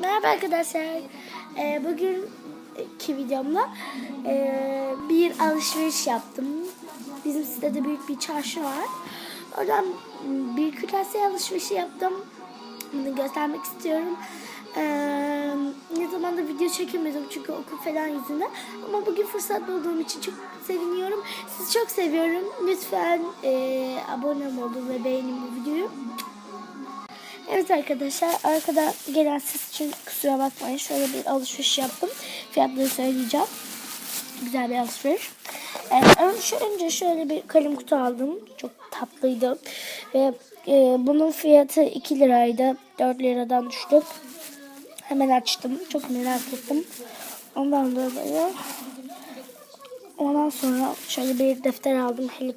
Merhaba arkadaşlar. Ee, bugünkü videomda ee, bir alışveriş yaptım. Bizim sitede büyük bir çarşı var. Oradan bir kırtasiye alışverişi yaptım. Bunu göstermek istiyorum. Ee, ne zamandır video çekemiyordum çünkü okul falan yüzünden. Ama bugün fırsat bulduğum için çok seviniyorum. Sizi çok seviyorum. Lütfen ee, abone olun ve beğenin bu videoyu. Evet arkadaşlar arkada gelen ses için kusura bakmayın. Şöyle bir alışveriş yaptım. Fiyatları söyleyeceğim. Güzel bir alışveriş. Ee, önce, önce şöyle bir kalem kutu aldım. Çok tatlıydı. Ve e, bunun fiyatı 2 liraydı. 4 liradan düştü. Hemen açtım. Çok merak ettim. Ondan dolayı Ondan sonra şöyle bir defter aldım Hello.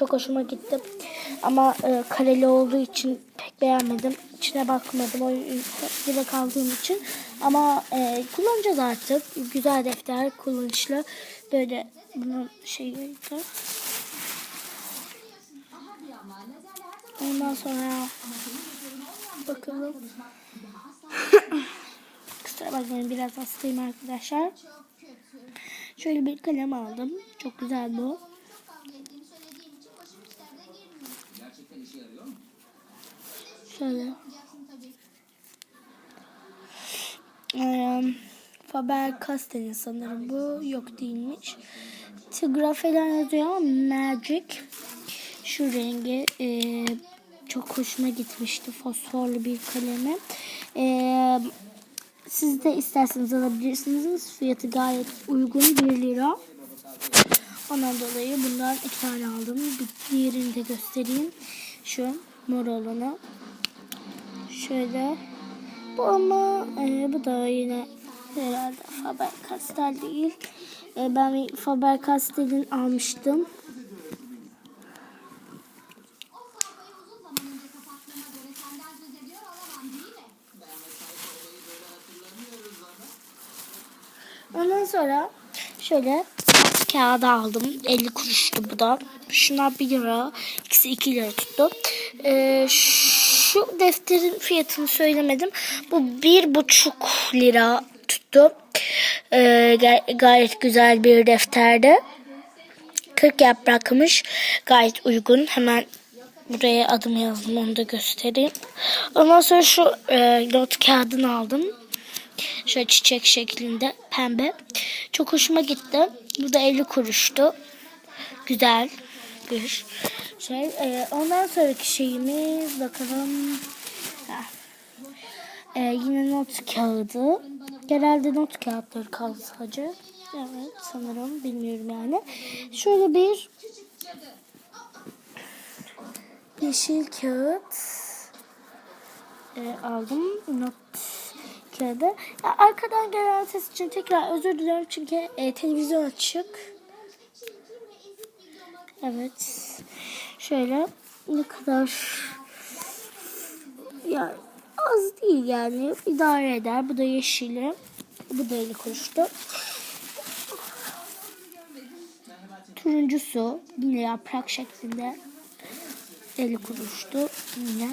Çok hoşuma gitti. Ama e, kareli olduğu için pek beğenmedim. İçine bakmadım o yüzden kaldığım için. Ama e, kullanacağız artık. Güzel defter, kullanışlı. Böyle bunun şeyi Ondan sonra bakalım. Kusura bakmayın biraz hastayım arkadaşlar. Şöyle bir kalem aldım. Çok güzel bu. Şöyle. Ee, Faber Castell'in sanırım bu. Yok değilmiş. Tigra falan yazıyor ama Magic. Şu rengi e, çok hoşuma gitmişti. Fosforlu bir kalemi. Eee siz de isterseniz alabilirsiniz. Fiyatı gayet uygun 1 lira. Ondan dolayı bundan iki tane aldım. Bir diğerini de göstereyim. Şu mor olanı. Şöyle. Bu ama e, bu da yine herhalde Faber Castell değil. E, ben Faber Castell'in almıştım. Ondan sonra şöyle kağıda aldım. 50 kuruştu bu da. Şunlar 1 lira. İkisi 2 lira tuttu. Ee, şu defterin fiyatını söylemedim. Bu 1,5 lira tuttu. Ee, gayet güzel bir defterdi. 40 yaprakmış. Gayet uygun. Hemen buraya adımı yazdım. Onu da göstereyim. Ondan sonra şu e, not kağıdını aldım. Şöyle çiçek şeklinde pembe. Çok hoşuma gitti. Bu da 50 kuruştu. Güzel bir şey. Ee, ondan sonraki şeyimiz bakalım. Ee, yine not kağıdı. Genelde not kağıtları kaldı sadece. Evet sanırım bilmiyorum yani. Şöyle bir yeşil kağıt e, aldım. Not kağıdı. Ya, arkadan gelen ses için tekrar özür diliyorum çünkü e, televizyon açık. Evet. Şöyle ne kadar ya az değil yani idare eder. Bu da yeşili. Bu da 50 kuruştu. Turuncusu yine yaprak şeklinde 50 kuruştu yine.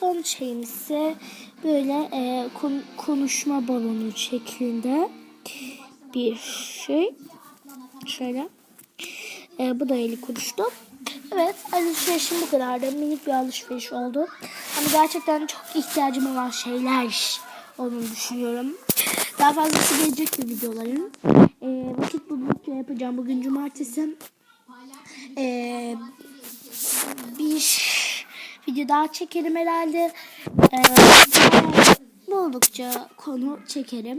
Son şeyimiz ise böyle e, kon konuşma balonu şeklinde bir şey. Şöyle. E, bu da 50 kuruştu. Evet alışverişim bu kadardı. Minik bir alışveriş oldu. Ama gerçekten çok ihtiyacım olan şeyler olduğunu düşünüyorum. Daha fazlası gelecek bir videoların. E, vakit buldukça yapacağım. Bugün cumartesi. E, bir video daha çekerim herhalde. Ee, buldukça konu çekerim.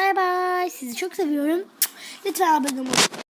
Bay bay. Sizi çok seviyorum. Lütfen abone olun.